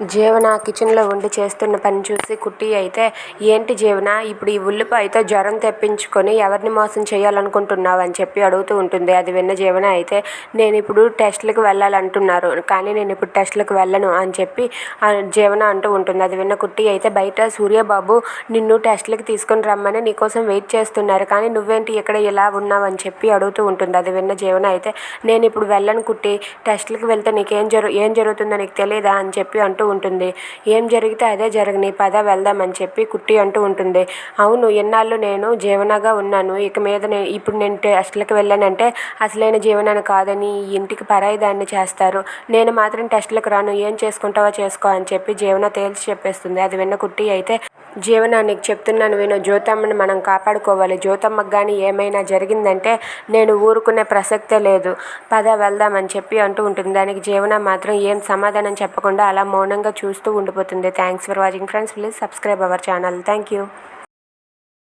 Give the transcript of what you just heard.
జీవన కిచెన్లో ఉండి చేస్తున్న పని చూసి కుట్టి అయితే ఏంటి జీవన ఇప్పుడు ఈ ఉల్లిపాయతో జ్వరం తెప్పించుకొని ఎవరిని మోసం చేయాలనుకుంటున్నావు? అని చెప్పి అడుగుతూ ఉంటుంది. అది విన్న జీవన అయితే నేను ఇప్పుడు టెస్ట్లకు వెళ్ళాలంటున్నారు కానీ నేను ఇప్పుడు టెస్ట్లకు వెళ్ళను అని చెప్పి జీవన అంటూ ఉంటుంది. అది విన్న కుట్టి అయితే బయట సూర్యబాబు నిన్ను టెస్ట్లకు తీసుకొని రమ్మని నీకోసం వెయిట్ చేస్తున్నారు కానీ నువ్వేంటి ఇక్కడ ఇలా ఉన్నావు? అని చెప్పి అడుగుతూ ఉంటుంది. అది విన్న జీవన అయితే నేను ఇప్పుడు వెళ్ళను కుట్టి టెస్ట్లకు వెళ్తే నీకేం జరు ఏం జరుగుతుందో నీకు తెలియదా అని చెప్పి అంటూ ఉంటుంది. ఏం జరిగితే అదే జరగని పద వెళ్దామని చెప్పి కుట్టి అంటూ ఉంటుంది. అవును ఎన్నాళ్ళు నేను జీవనగా ఉన్నాను. ఇక మీద నేను ఇప్పుడు నేను టెస్ట్లకు వెళ్ళానంటే అసలైన జీవనాన్ని కాదని ఇంటికి పరాయి దాన్ని చేస్తారు. నేను మాత్రం టెస్ట్లకు రాను. ఏం చేసుకుంటావో చేసుకో అని చెప్పి జీవన తేల్చి చెప్పేస్తుంది. అది విన్న కుట్టి అయితే జీవన నీకు చెప్తున్నాను విను. జ్యోతమ్మని మనం కాపాడుకోవాలి. జ్యోతమ్మకు కానీ ఏమైనా జరిగిందంటే నేను ఊరుకునే ప్రసక్తే లేదు. పద వెళ్దామని చెప్పి అంటూ ఉంటుంది. దానికి జీవన మాత్రం ఏం సమాధానం చెప్పకుండా అలా మౌనంగా చూస్తూ ఉండిపోతుంది. Thanks for watching friends please subscribe our channel thank you